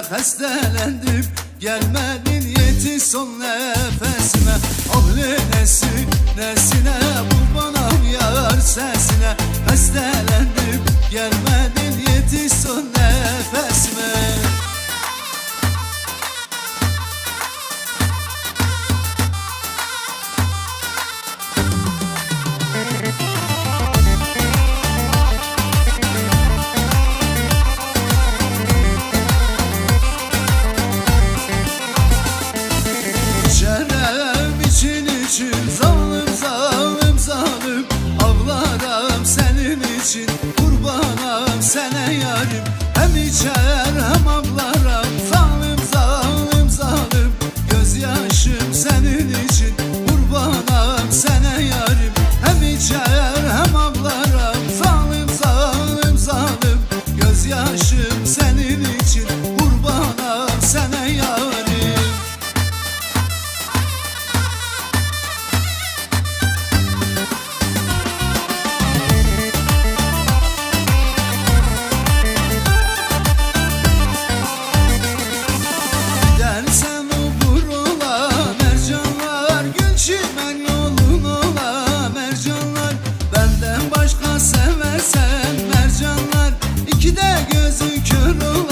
hep Gelmedin yetiş son nefesime. Ahli nesi nesine Kurbanam yar sesine. Hastalendim gelmedin gözü kör